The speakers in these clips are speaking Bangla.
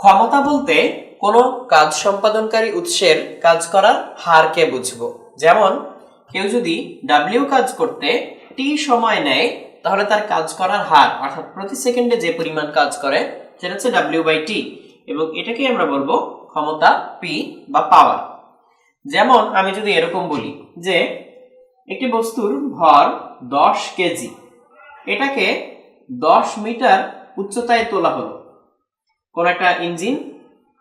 ক্ষমতা বলতে কোনো কাজ সম্পাদনকারী উৎসের কাজ করার হারকে বুঝব। যেমন, কেউ যদি ডাব্লিউ কাজ করতে টি সময় নেয়, তাহলে তার কাজ করার হার, অর্থাৎ প্রতি সেকেন্ডে যে পরিমাণ কাজ করে, সেটা হচ্ছে ডাব্লিউ বাই টি এবং এটাকে আমরা বলব ক্ষমতা পি বা পাওয়ার যেমন, আমি যদি এরকম বলি যে, একটি বস্তুর ভর দশ কেজি, এটাকে দশ মিটার উচ্চতায় তোলা হলো। কোন একটা ইঞ্জিন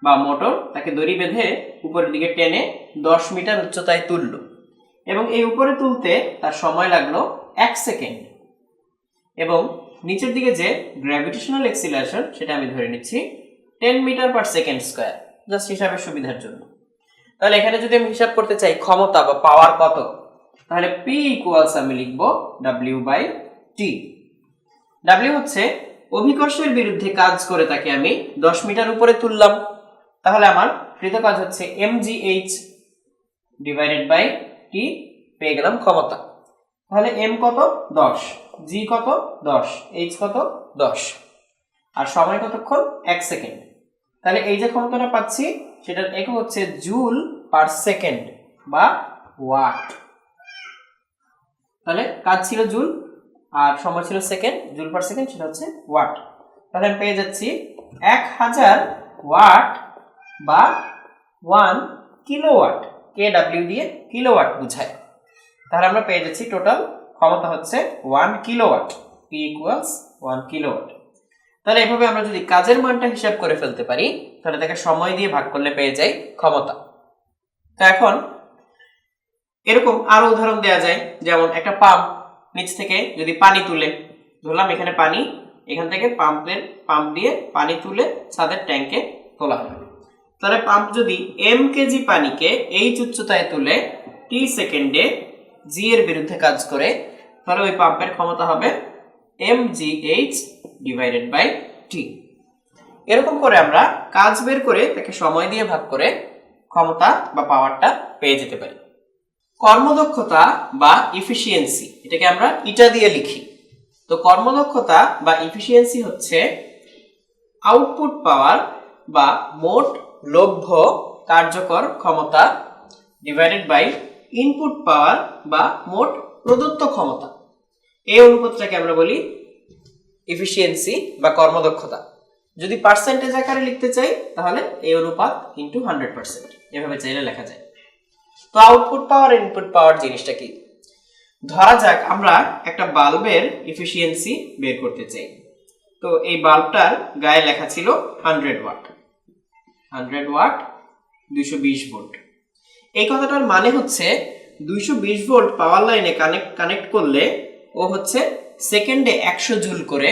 বা মোটর তাকে দড়ি বেঁধে উপরের দিকে টেনে দশ মিটার উচ্চতায় তুলল এবং এই উপরে তুলতে তার সময় লাগল এক সেকেন্ড। এবং নিচের দিকে যে গ্র্যাভিটেশনাল এক্সিলারেশন সেটা আমি ধরে নিচ্ছি ten metre per second square just হিসাবের সুবিধার জন্য। তাহলে এখানে যদি আমি হিসাব করতে চাই ক্ষমতা বা পাওয়ার কত, তাহলে পি ইকুয়ালস আমি লিখব ডাব্লিউ বাই টি ডাব্লিউ হচ্ছে অভিকর্ষের বিরুদ্ধে কাজ করে তাকে আমি দশ মিটার উপরে তুললাম। তাহলে আমার কৃত কাজ হচ্ছে M G H divided by T পেয়ে গেলাম ক্ষমতা। তাহলে এম কত? দশ। জি কত? দশ। এইচ কত? দশ। আর সময় কতক্ষণ? এক সেকেন্ড। তাহলে এই যে ক্ষমতাটা পাচ্ছি, সেটার একক হচ্ছে জুল পার সেকেন্ড বা ওয়াট তাহলে কাজ ছিল জুল আর সময় ছিল সেকেন্ড জুল পার সেকেন্ড সেটা হচ্ছে ওয়াট তাহলে পেয়ে যাচ্ছি এক হাজার ওয়াট বা ওয়ান কিলোওয়াট কে ডাব্লিউ দিয়ে কিলোওয়াট বুঝায়। তাহলে আমরা পেয়ে যাচ্ছি টোটাল ক্ষমতা হচ্ছে one kilowatt P equals one kilowatt তাহলে এভাবে আমরা যদি কাজের মানটা হিসাব করে ফেলতে পারি, তাহলে তাকে সময় দিয়ে ভাগ করলে পেয়ে যাই ক্ষমতা। তো এখন এরকম আরও উদাহরণ দেওয়া যায়, যেমন একটা পাম্প নিচ থেকে যদি পানি তুলে, ধরলাম এখানে পানি, এখান থেকে পাম্পের, পাম্প দিয়ে পানি তুলে ছাদের ট্যাঙ্কে তোলা হবে। তাহলে পাম্প যদি এম কেজি পানিকে এইচ উচ্চতায় তুলে টি সেকেন্ডে জি এর বিরুদ্ধে কাজ করে, তাহলে ওই পাম্পের ক্ষমতা হবে M G H divided by T এরকম করে আমরা কাজ বের করে তাকে সময় দিয়ে ভাগ করে ক্ষমতা বা পাওয়ারটা পেয়ে যেতে পারি। কর্মদক্ষতা বা ইফিসিয়েন্সি এটাকে আমরা ইটা দিয়ে লিখি। তো কর্মদক্ষতা বা ইফিসিয়েন্সি হচ্ছে আউটপুট পাওয়ার বা মোট লভ্য কার্যকর ক্ষমতা ডিভাইডেড বাই ইনপুট পাওয়ার বা মোট প্রদত্ত ক্ষমতা। এই অনুপাতটাকে আমরা বলি ইফিসিয়েন্সি বা কর্মদক্ষতা। যদি পার্সেন্টেজ আকারে লিখতে চাই, তাহলে এই অনুপাত ইন্টু হান্ড্রেড পার্সেন্ট এভাবে চাইলে লেখা যায়। তো আউটপুট পাওয়ার ইনপুট পাওয়ার জিনিসটা কি? ধরা যাক আমরা একটা বাল্বের ইফিসিয়েন্সি বের করতে চাই। তো এই বাল্বটার গায়ে লেখা ছিল হান্ড্রেড ওয়াট হান্ড্রেড ওয়াট দুইশো বিশ ভোল্ট এই কথাটার মানে হচ্ছে দুইশো বিশ ভোল্ট পাওয়ার লাইনে কানেক্ট কানেক্ট করলে ও হচ্ছে সেকেন্ডে একশো জুল করে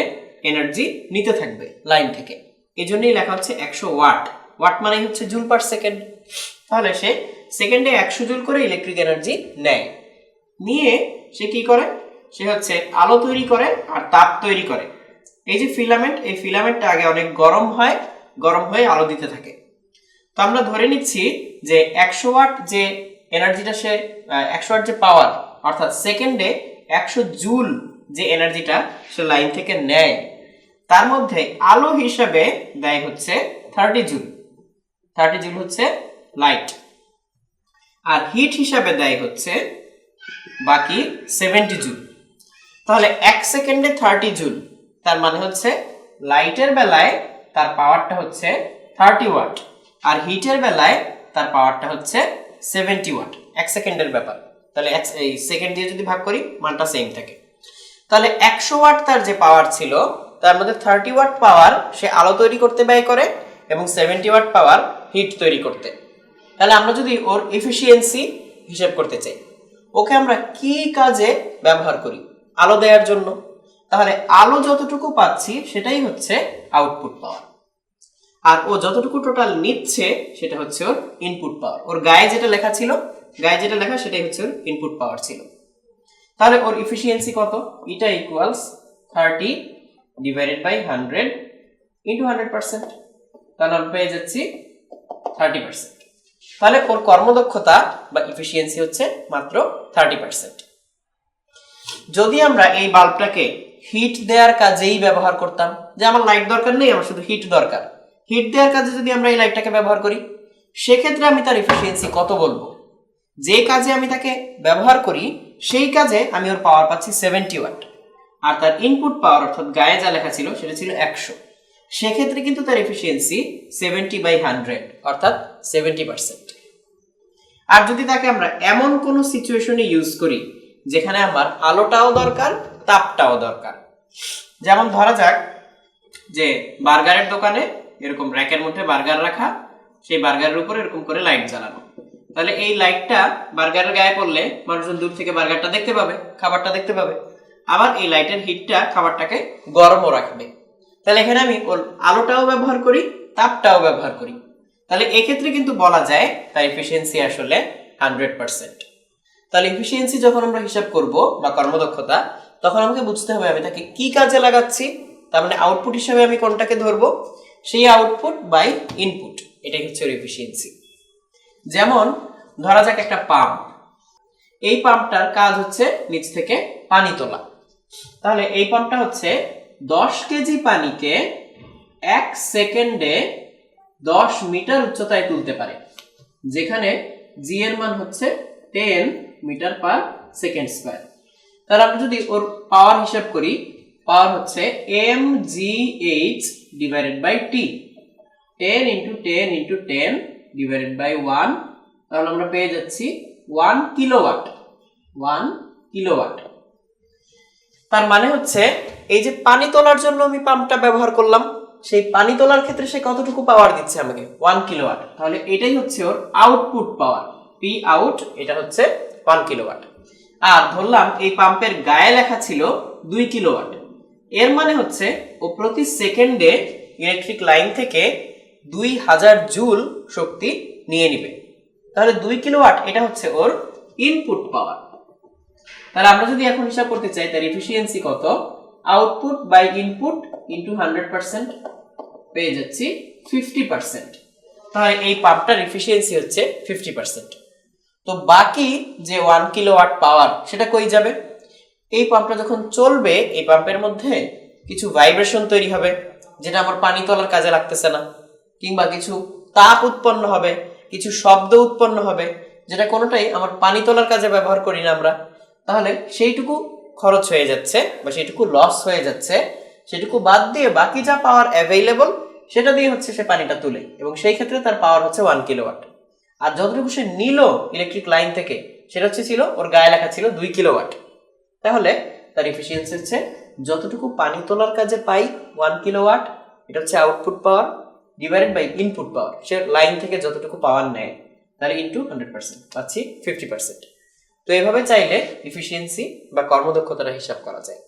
এনার্জি নিতে থাকবে লাইন থেকে। এই জন্যই লেখা হচ্ছে একশো ওয়াট ওয়াট মানে হচ্ছে জুল পার সেকেন্ড তাহলে সে সেকেন্ডে একশো জুল করে ইলেকট্রিক এনার্জি নেয়। নিয়ে সে কি করে? সে হচ্ছে আলো তৈরি করে আর তাপ তৈরি করে। এই যে ফিলামেন্ট এই ফিলামেন্টটা আগে অনেক গরম হয়, গরম হয়ে আলো দিতে থাকে। তো আমরা ধরে নিচ্ছি যে একশো ওয়াট যে এনার্জিটা সে একশো ওয়াট যে পাওয়ার অর্থাৎ সেকেন্ডে একশো জুল যে এনার্জিটা সে লাইন থেকে নেয়, তার মধ্যে আলো হিসাবে দেয় হচ্ছে থার্টি জুল। থার্টি জুল হচ্ছে লাইট আর হিট হিসাবে দেয় হচ্ছে বাকি সেভেন্টি জুল তাহলে এক সেকেন্ডে থার্টি জুল তার মানে হচ্ছে লাইটের বেলায় তার পাওয়ারটা হচ্ছে থার্টি ওয়াট আর হিটের বেলায় তার পাওয়ারটা হচ্ছে সেভেন্টি ওয়াট এক সেকেন্ডের ব্যাপার। তাহলে এক এই সেকেন্ড দিয়ে যদি ভাগ করি, মানটা সেম থাকে। তাহলে একশো ওয়াট তার যে পাওয়ার ছিল, তার মধ্যে থার্টি ওয়াট পাওয়ার সে আলো তৈরি করতে ব্যয় করে এবং সেভেন্টি ওয়াট পাওয়ার হিট তৈরি করতে। তাহলে আমরা যদি ওর এফিসিয়েন্সি হিসেব করতে চাই, ওকে আমরা কি কাজে ব্যবহার করি? আলো দেওয়ার জন্য। তাহলে আলো যতটুকু পাচ্ছি, সেটাই হচ্ছে আউটপুট পাওয়ার আর ও যতটুকু টোটাল নিচ্ছে, সেটা হচ্ছে ওর ইনপুট পাওয়ার ওর গায়ে যেটা লেখা ছিল, গায়ে যেটা লেখা, সেটাই হচ্ছে ওর ইনপুট পাওয়ার ছিল। তাহলে ওর ইফিসিয়েন্সি কত? Eta equals thirty divided by hundred into hundred percent তাহলে আমরা পেয়ে যাচ্ছি থার্টি পার্সেন্ট তাহলে ওর কর্মদক্ষতা বা ইফিসিয়েন্সি হচ্ছে মাত্র থার্টি পার্সেন্ট যদি আমরা এই বাল্বটাকে হিট দেওয়ার কাজেই ব্যবহার করতাম, যে আমার লাইট দরকার নেই, আমার শুধু হিট দরকার। হিট দেওয়ার কাজে যদি আমরা এই লাইটটাকে ব্যবহার করি, সেক্ষেত্রে আমি তার এফিসিয়েন্সি কত বলব? যে কাজে আমি তাকে ব্যবহার করি, সেই কাজে আমি ওর পাওয়ার পাচ্ছি সেভেন্টি ওয়াট আর তার ইনপুট পাওয়ার অর্থাৎ গায়ে যা লেখা ছিল, সেটা ছিল একশো। সেক্ষেত্রে কিন্তু তার এফিসিয়েন্সি সেভেন্টি বাই হান্ড্রেড অর্থাৎ সেভেন্টি পার্সেন্ট আর যদি তাকে আমরা এমন কোনো সিচুয়েশনে ইউজ করি, যেখানে আমার আলোটাও দরকার, তাপটাও দরকার। যেমন ধরা যাক যে বার্গারের দোকানে এরকম র্যাকের মধ্যে বার্গার রাখা, সেই বার্গারের উপর এরকম করে লাইট জ্বালানো। তাহলে এই লাইটটা বার্গারের গায়ে পড়লে মানুষজন দূর থেকে বার্গারটা দেখতে পাবে, খাবারটা দেখতে পাবে। আবার এই লাইটের হিটটা খাবারটাকে গরমও রাখবে। তাহলে এখানে আমি আলোটাও ব্যবহার করি, তাপটাও ব্যবহার করি। তাহলে এক্ষেত্রে কিন্তু বলা যায় তার এফিসিয়েন্সি আসলে হান্ড্রেড পার্সেন্ট তাহলে এফিসিয়েন্সি যখন আমরা হিসাব করব বা কর্মদক্ষতা, তখন আমাকে বুঝতে হবে আমি তাকে কি কাজে লাগাচ্ছি, তার মানে আউটপুট হিসাবে আমি কোনটাকে ধরবো? সেই আউটপুট বাই ইনপুট এটাই হচ্ছে এফিসিয়েন্সি যেমন ধরা যাক একটা পাম্প। এই পাম্পটার কাজ হচ্ছে নিচ থেকে পানি তোলা। তাহলে এই পাম্পটা হচ্ছে দশ কেজি পানিকে এক সেকেন্ডে দশ মিটার উচ্চতায় তুলতে পারে, যেখানে জি এর মান হচ্ছে ten metre per second square. তাহলে আমরা যদি ওর পাওয়ার হিসাব করি পাওয়ার হচ্ছে M G H divided by T ten into ten into ten divided by one তাহলে আমরা পেয়ে যাচ্ছি ওয়ান কিলোওয়াট ওয়ান কিলোওয়াট তার মানে হচ্ছে এই যে পানি তোলার জন্য আমি পাম্পটা ব্যবহার করলাম, সেই পানি তোলার ক্ষেত্রে সে কতটুকু পাওয়ার দিচ্ছে আমাকে? ওয়ান কিলোওয়াট তাহলে এটাই হচ্ছে ওর আউটপুট পাওয়ার পি আউট এটা হচ্ছে ওয়ান কিলোওয়াট আর ধরলাম এই পাম্পের গায়ে লেখা ছিল দুই কিলোওয়াট এর মানে হচ্ছে ও প্রতি সেকেন্ডে ইলেকট্রিক লাইন থেকে দুই হাজার জুল শক্তি নিয়ে নিবে। তাহলে দুই কিলোওয়াট এটা হচ্ছে ওর ইনপুট পাওয়ার তাহলে আমরা যদি এখন হিসাব করতে চাই, তার এফিসিয়েন্সি কত? Output by input into hundred percent পেয়ে যাচ্ছি ফিফটি পার্সেন্ট তাহলে এই পাম্পটার এফিসিয়েন্সি হচ্ছে ফিফটি পার্সেন্ট তো বাকি যে ওয়ান কিলোওয়াট পাওয়ার সেটা কই যাবে? এই পাম্পটা যখন চলবে, এই পাম্পের মধ্যে কিছু ভাইব্রেশন তৈরি হবে, যেটা আমার পানি তোলার কাজে লাগতেছে না। কিংবা কিছু তাপ উৎপন্ন হবে, কিছু শব্দ উৎপন্ন হবে, যেটা কোনোটাই আমার পানি তোলার কাজে ব্যবহার করি না আমরা। তাহলে সেইটুকু খরচ হয়ে যাচ্ছে বা সেটুকু লস হয়ে যাচ্ছে, সেটুকু বাদ দিয়ে বাকি যা পাওয়ার অ্যাভেইলেবল সেটা দিয়ে হচ্ছে সে পানিটা তুলে এবং সেই ক্ষেত্রে তার পাওয়ার হচ্ছে ওয়ান কিলোওয়াট আর যতটুকু সে নিল ইলেকট্রিক লাইন থেকে, সেটা হচ্ছে ছিল, ওর গায়ে লেখা ছিল দুই কিলোওয়াট তাহলে তার এফিসিয়েন্সি হচ্ছে যতটুকু পানি তোলার কাজে পাই ওয়ান কিলোওয়াট এটা হচ্ছে output power divided by input power say line থেকে যতটুকু পাওয়ার নেয়, তাহলে ইনটু হান্ড্রেড পার্সেন্ট পাচ্ছি ফিফটি পার্সেন্ট তো এভাবে চাইলে এফিসিয়েন্সি বা কর্মদক্ষতাটা হিসাব করা যায়।